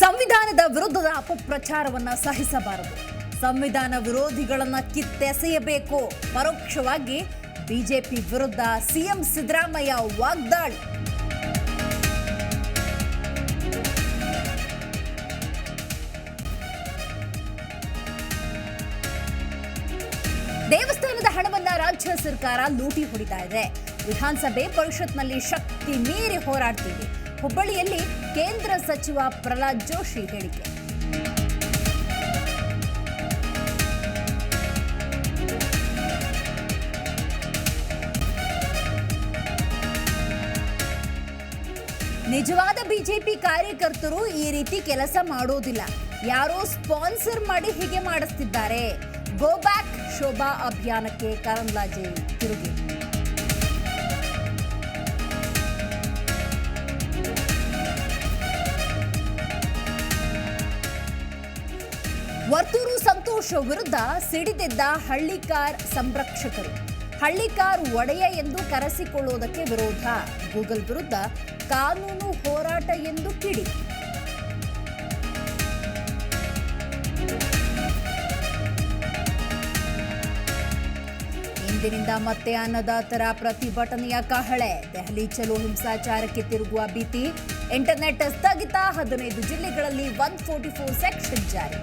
ಸಂವಿಧಾನದ ವಿರುದ್ಧದ ಅಪಪ್ರಚಾರವನ್ನ ಸಹಿಸಬಾರದು. ಸಂವಿಧಾನ ವಿರೋಧಿಗಳನ್ನ ಕಿತ್ತೆಸೆಯಬೇಕು. ಪರೋಕ್ಷವಾಗಿ ಬಿಜೆಪಿ ವಿರುದ್ಧ ಸಿಎಂ ಸಿದ್ದರಾಮಯ್ಯ ವಾಗ್ದಾಳಿ. ದೇವಸ್ಥಾನದ ಹಣವನ್ನ ರಾಜ್ಯ ಸರ್ಕಾರ ಲೂಟಿ ಹೊಡಿತಾ ಇದೆ. ವಿಧಾನಸಭೆ ಪರಿಷತ್ನಲ್ಲಿ ಶಕ್ತಿ ಮೀರಿ ಹೋರಾಡ್ತೀವಿ ಹುಬ್ಬಳ್ಳಿಯಲ್ಲಿ ಕೇಂದ್ರ ಸಚಿವ ಪ್ರಹ್ಲಾದ್ ಜೋಶಿ ಹೇಳಿಕೆ. ನಿಜವಾದ ಬಿಜೆಪಿ ಕಾರ್ಯಕರ್ತರು ಈ ರೀತಿ ಕೆಲಸ ಮಾಡೋದಿಲ್ಲ. ಯಾರೋ ಸ್ಪಾನ್ಸರ್ ಮಾಡಿ ಹೀಗೆ ಮಾಡಿಸ್ತಿದ್ದಾರೆ. ಗೋ ಬ್ಯಾಕ್ ಶೋಭಾ ಅಭಿಯಾನಕ್ಕೆ ಕರಂದ್ಲಾಜೆ ತಿರುಗಿ. ವರ್ತೂರು ಸಂತೋಷ್ ವಿರುದ್ಧ ಸಿಡಿದಿದ್ದ ಹಳ್ಳಿಕಾರ್ ಸಂರಕ್ಷಕರು. ಹಳ್ಳಿಕಾರ್ ಒಡೆಯ ಎಂದು ಕರೆಸಿಕೊಳ್ಳುವುದಕ್ಕೆ ವಿರೋಧ. ಗೂಗಲ್ ವಿರುದ್ಧ ಕಾನೂನು ಹೋರಾಟ ಎಂದು ಕಿಡಿ. ಇಂದಿನಿಂದ ಮತ್ತೆ ಅನ್ನದಾತರ ಪ್ರತಿಭಟನೆಯ ಕಹಳೆ. ದೆಹಲಿ ಚಲೋ ಹಿಂಸಾಚಾರಕ್ಕೆ ತಿರುಗುವ ಭೀತಿ. ಇಂಟರ್ನೆಟ್ ಸ್ಥಗಿತ ಹದಿನೈದು ಜಿಲ್ಲೆಗಳಲ್ಲಿ ಒನ್ ಫೋರ್ಟಿ ಫೋರ್ ಸೆಕ್ಷನ್ ಜಾರಿ.